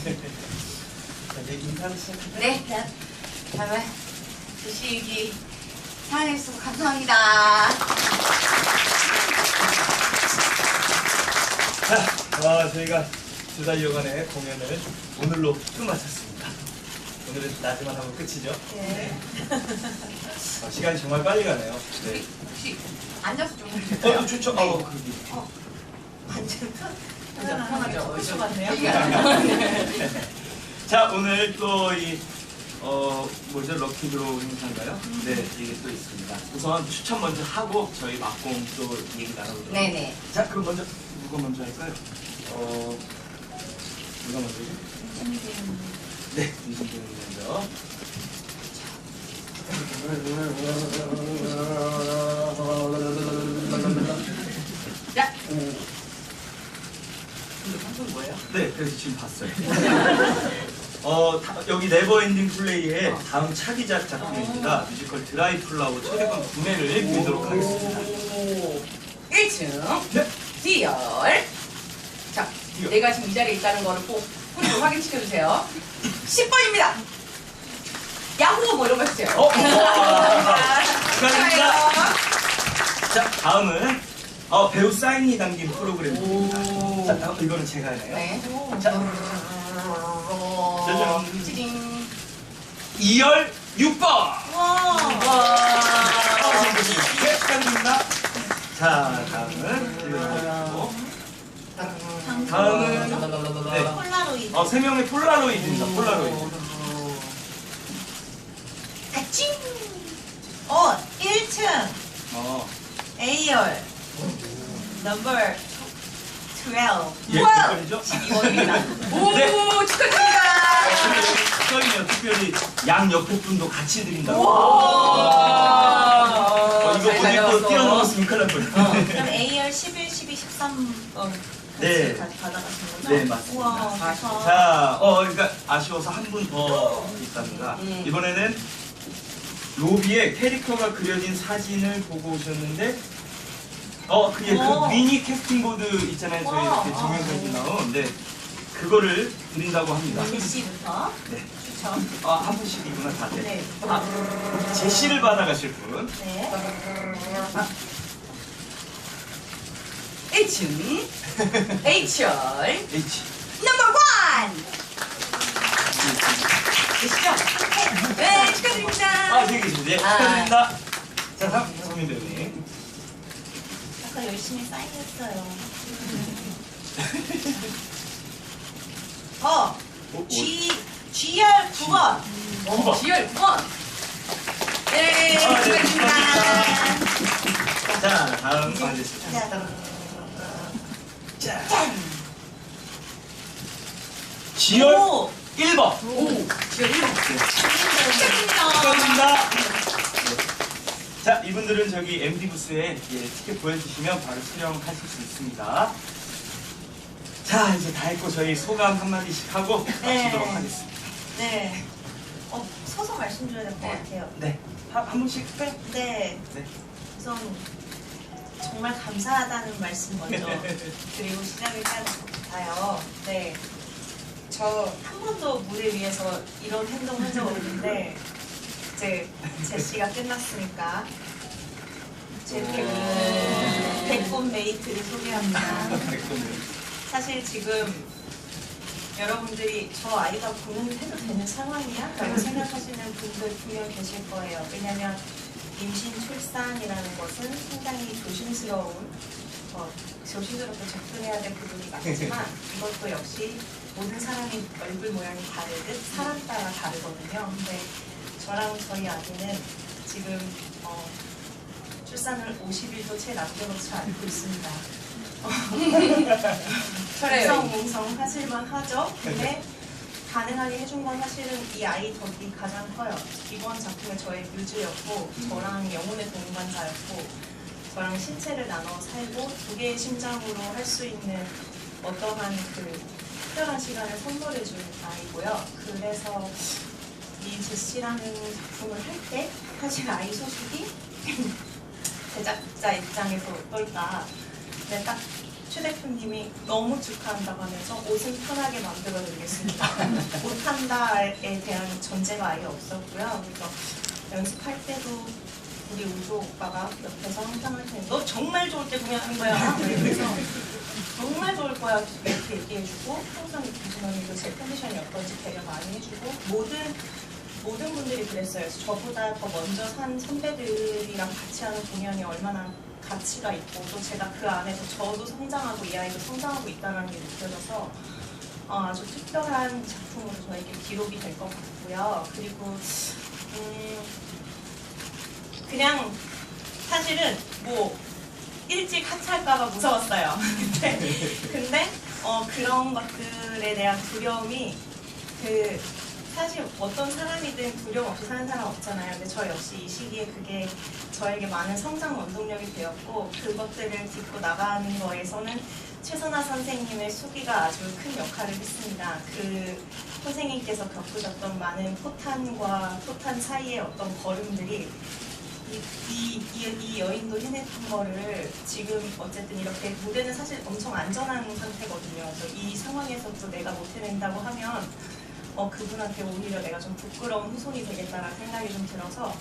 자, 이제 인사를 시작할까요? 네, 자, 다음에 주시기 사랑해주셔서 감사합니다. 자, 와, 저희가 두 달여간의 공연을 오늘로 끝마쳤습니다. 오늘은 낮에만 하고 끝이죠? 네. 아, 시간이 정말 빨리 가네요. 네. 혹시, 혹시 앉아서 좀 어, 해주세요. 좋죠. 어, 그기. 앉으면 진짜 편하죠. 같네요. 자, 오늘 또 이, 어, 뭐죠? 럭키 드로우 행사인가요? 네, 이게 또 있습니다. 우선 추천 먼저 하고 저희 막공 또 얘기 나눠보도록 네네. 자, 그럼 먼저 누가 먼저 할까요? 어, 누가 먼저죠? 네, 이승균 먼저. 자, 방송 뭐예요? 네, 그래서 지금 봤어요. 어, 다- 여기 네버엔딩 플레이의 다음 차기작 작품입니다. 뮤지컬 드라이 플라워 초대권 구매를 드리도록 하겠습니다. 1층 네, 디얼. 자, 디얼. 내가 지금 이 자리에 있다는 거를 꼭 뿌리로 확인시켜주세요. 10번입니다. 야호! 뭐 이런 거 해주세요. 어, 와, 축하드립니다. 자, 다음은 어, 배우 사인이 담긴 프로그램입니다. 자, 다음 이거는 제가 하나요? 네. 자, 짜잔. 찌링. 2열 6번! 와. 네, 축하드립니다. 자, 다음은 이거 다음은 네. 폴라로이드. 어, 세 명의 폴라로이드입니다. 폴라로이드. 가칭. 어, 1층 어, A열. 넘버 12. 예, 우와! 특별히죠? 12번입니다. 오, 네. 축하드립니다. 특별히요, 특별히 양 옆에 분도 같이 드린다고. 와. 어, 이거 못 입고 뛰어넘었으면 큰일 날 뻔했네. 그럼 A열 11, 12, 13번. 네. 같이 거죠? 네, 맞습니다. 우와. 자, 어, 그러니까 아쉬워서 한 분 더 있답니다. 음. 이번에는 로비에 캐릭터가 그려진 사진을 보고 오셨는데, 어, 그게 그 어. 미니 캐스팅 보드 있잖아요. 저희 와. 이렇게 증명사진 나온. 네. 그거를 드린다고 합니다. 제시부터 네. 추천. 아, 한 분씩이구나, 다들. 네. 아, 제시를 받아가실 분. 네. 1층. H열. H. 넘버 원. 계시죠? 네, 축하드립니다. 아, 저기. 예, 아. 축하드립니다. 자, 다음, 서민 배우님. 아까 열심히 사인했어요. 어, 오, 오. G, GR 9번. 번. G열 9번. 네, 아, 네, 축하드립니다. 자, 다음 앉으시죠. 자, 자. 지열 오, 1번. 오, G열 1번. 축하드립니다. 축하드립니다. 자, 이분들은 저기 MD 부스에 예, 티켓 보여주시면 바로 촬영하실 수 있습니다. 자, 이제 다 했고 저희 소감 한마디씩 하고 네. 마치도록 하겠습니다. 네. 어, 서서 말씀드려야 될 것 같아요. 네. 한, 한 분씩 할까요? 네. 네. 우선 정말 감사하다는 말씀 먼저 드리고 시작을 해야 될 것 같아요. 네. 저 한 번도 무대 위에서 이런 행동 한 적 없는데 이제 제시가 끝났으니까 제 백분, 백분 메이트를 소개합니다. 사실 지금 여러분들이 저 아이가 공연해도 되는 상황이야? 라고 생각하시는 분들 분명 계실 거예요. 왜냐면 임신 출산이라는 것은 상당히 조심스러운, 어, 조심스럽게 접근해야 될 부분이 많지만 이것도 역시 모든 사람의 얼굴 모양이 다르듯 사람 따라 다르거든요. 근데 저랑 저희 아기는 지금 어, 출산을 50일도 채 남겨놓지 않고 있습니다. 철회요. 웅성웅성 하실만 하죠. 근데 가능하게 해준 건 사실은 이 아이 덕이 가장 커요. 이번 작품의 저의 뮤즈였고 저랑 영혼의 동반자였고 저랑 신체를 나눠 살고 두 개의 심장으로 할 수 있는 어떠한 그 특별한 시간을 선물해준 아이고요. 그래서 이 제시라는 작품을 할 때 사실 아이 소식이 제작자 입장에서 어떨까 근데 딱 최 대표님이 너무 축하한다고 하면서 옷은 편하게 만들어 드리겠습니다. 못한다에 대한 전제가 아예 없었고요. 그래서 연습할 때도 우리 우조 오빠가 옆에서 항상 할 텐데 너 정말 좋을 때 공연하는 거야. 그래서 정말 좋을 거야 이렇게 얘기해주고 항상 김진 언니도 제 컨디션이 어떤지 배려 많이 해주고 모든 모든 분들이 그랬어요. 그래서 저보다 더 먼저 산 선배들이랑 같이 하는 공연이 얼마나 가치가 있고 또 제가 그 안에서 저도 성장하고 이 아이도 성장하고 있다는 게 느껴져서 어, 아주 특별한 작품으로 저에게 기록이 될 것 같고요. 그리고 음, 그냥 사실은 뭐 일찍 하차할까봐 무서웠어요. 근데, 근데 어, 그런 것들에 대한 두려움이 그 사실 어떤 사람이든 두려움 없이 사는 사람 없잖아요. 근데 저 역시 이 시기에 그게 저에게 많은 성장 원동력이 되었고 그것들을 딛고 나가는 거에서는 최선아 선생님의 수기가 아주 큰 역할을 했습니다. 그 선생님께서 겪으셨던 많은 포탄과 포탄 사이의 어떤 걸음들이 이, 이, 이, 이 여인도 해냈던 거를 지금 어쨌든 이렇게 무대는 사실 엄청 안전한 상태거든요. 그래서 이 상황에서도 내가 못 해낸다고 하면 어, 그분한테 오히려 내가 좀 부끄러운 후손이 되겠다라는 생각이 좀 들어서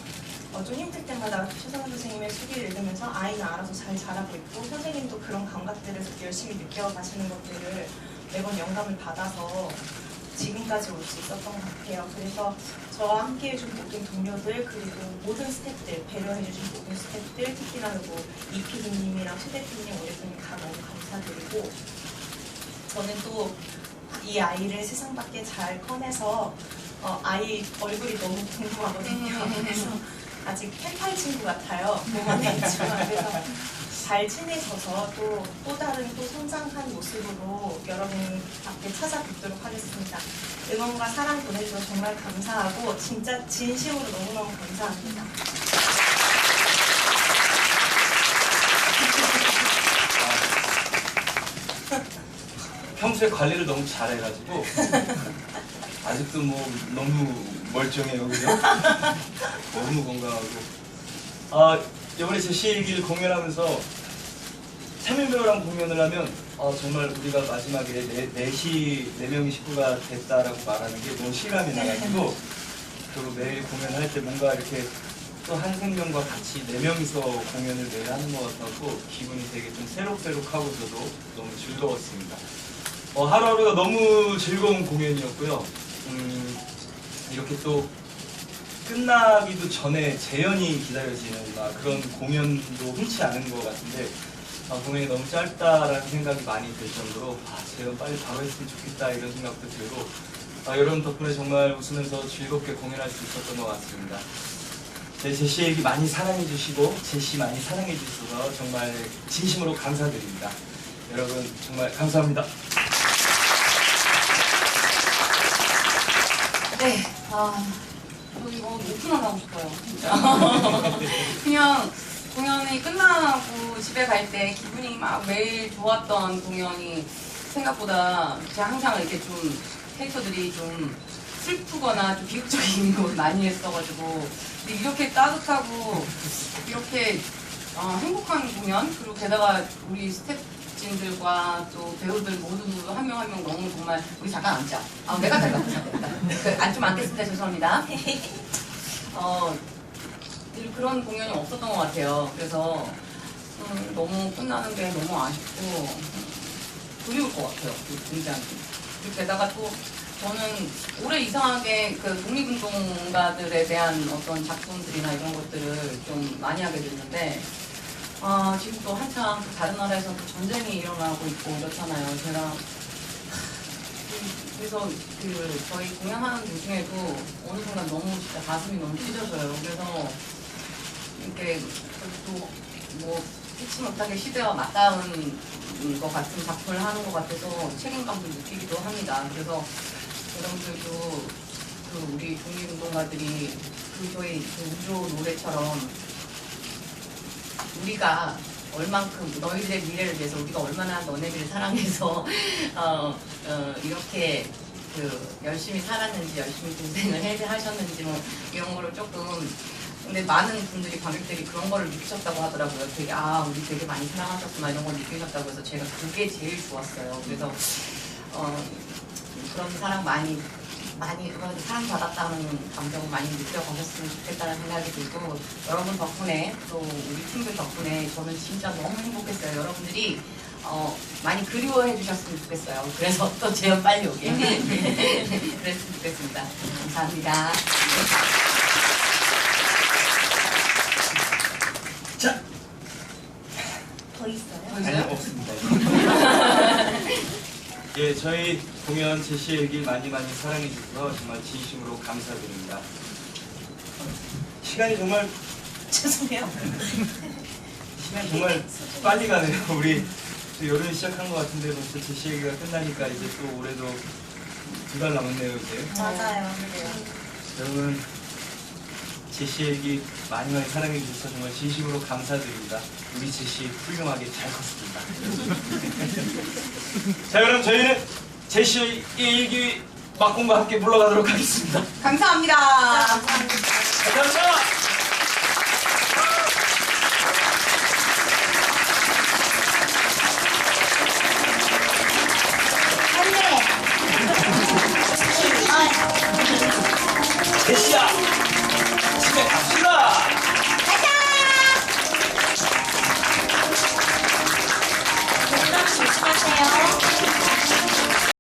어, 좀 힘들 때마다 최성원 선생님의 수기를 읽으면서 아이는 알아서 잘 자라고 있고 선생님도 그런 감각들을 열심히 느껴가시는 것들을 매번 영감을 받아서 지금까지 올 수 있었던 것 같아요. 그래서 저와 함께 해준 모든 동료들 그리고 모든 스태프들 배려해주신 모든 스태프들 특히나 뭐 이피디님이랑 최 대표님, 우리 대표님 다 너무 감사드리고 저는 또 이 아이를 세상 밖에 잘 꺼내서 어, 아이 얼굴이 너무 궁금하거든요. 그래서 아직 펜팔 친구 같아요. 몸 안에 있지만 그래서 잘 친해져서 또, 또 다른 또 성장한 모습으로 여러분 앞에 찾아뵙도록 하겠습니다. 응원과 사랑 보내주셔서 정말 감사하고 진짜 진심으로 너무너무 감사합니다. 평소에 관리를 너무 잘해가지고 아직도 뭐 너무 멀쩡해요 그죠? 너무 건강하고 아 이번에 제 시일 공연하면서 참여배우랑 공연을 하면 어, 정말 우리가 마지막에 네, 넷이 네 명의 식구가 됐다라고 말하는 게 너무 실감이 나가지고 그리고 매일 공연할 때 뭔가 이렇게 또 한 생명과 같이 네 명이서 공연을 매일 하는 것 같아서 기분이 되게 좀 새록새록하고 저도 너무 즐거웠습니다. 어, 하루하루가 너무 즐거운 공연이었고요. 음, 이렇게 또 끝나기도 전에 재연이 기다려지는 막 그런 공연도 흔치 않은 것 같은데 아, 공연이 너무 짧다라는 생각이 많이 들 정도로 아, 재연 빨리 바로 했으면 좋겠다 이런 생각도 들고 아, 여러분 덕분에 정말 웃으면서 즐겁게 공연할 수 있었던 것 같습니다. 네, 제시 얘기 많이 사랑해 주시고 제시 많이 사랑해 주셔서 정말 진심으로 감사드립니다. 여러분 정말 감사합니다. 네. 아, 저 이거 오픈을 하고 싶어요. 진짜. 그냥 공연이 끝나고 집에 갈 때 기분이 막 매일 좋았던 공연이 생각보다 제가 항상 이렇게 좀 캐릭터들이 좀 슬프거나 좀 비극적인 걸 많이 했어가지고 근데 이렇게 따뜻하고 이렇게 어, 행복한 공연 그리고 게다가 우리 스태프 진들과 또 배우들 모두 한명 한 명 너무 정말 우리 잠깐 앉자. 아 내가 잠깐 앉자. 앉좀 앉겠습니다. 죄송합니다. 어늘 그런 공연이 없었던 것 같아요. 그래서 음, 너무 끝나는 게 너무 아쉽고 음, 그리울 것 같아요. 굉장히. 그리고 게다가 또 저는 올해 이상하게 그 독립운동가들에 대한 어떤 작품들이나 이런 것들을 좀 많이 하게 됐는데 아, 지금 또 한참 또 다른 나라에서 또 전쟁이 일어나고 있고 이렇잖아요. 제가 그래서 그 저희 공연하는 도중에도 어느 순간 너무 진짜 가슴이 너무 찢어져요. 그래서 이렇게 또뭐 피치 못하게 시대와 맞닿은 것 같은 작품을 하는 것 같아서 책임감도 느끼기도 합니다. 그래서 여러분들도 그 우리 독립운동가들이 그 저희 그 우조 노래처럼 우리가 얼만큼 너희들의 미래를 위해서 우리가 얼마나 너네들을 사랑해서 어, 어, 이렇게 그 열심히 살았는지 열심히 고생을 해 하셨는지 뭐 이런 거를 조금 근데 많은 분들이 관객들이 그런 거를 느끼셨다고 하더라고요. 되게 아 우리 되게 많이 사랑하셨구나 이런 걸 느끼셨다고 해서 제가 그게 제일 좋았어요. 그래서 어, 그런 사랑 많이 많이 그런 사랑 받았다는 감정을 많이 느껴가셨으면 좋겠다는 생각이 들고 여러분 덕분에 또 우리 팀들 덕분에 저는 진짜 너무 행복했어요. 여러분들이 어, 많이 그리워해 주셨으면 좋겠어요. 그래서 또 재현 빨리 오게 그랬으면 좋겠습니다. 감사합니다. 자, 더 있어요? 아니요 없습니다. 예, 저희 공연 제시의 길 많이 많이 사랑해 주셔서 정말 진심으로 감사드립니다. 시간이 정말 죄송해요. 시간 정말 빨리 가네요. 우리 또 여름 시작한 것 같은데 벌써 제시 얘기가 끝나니까 이제 또 올해도 두 달 남았네요 이제. 맞아요. 여러분 제시에게 많이 많이 사랑해 주셔서 정말 진심으로 감사드립니다. 우리 제시 훌륭하게 잘 컸습니다. 자 그럼 저희는 제시의 일기 막공과 함께 불러가도록 하겠습니다. 감사합니다. 감사합니다. 감사합니다.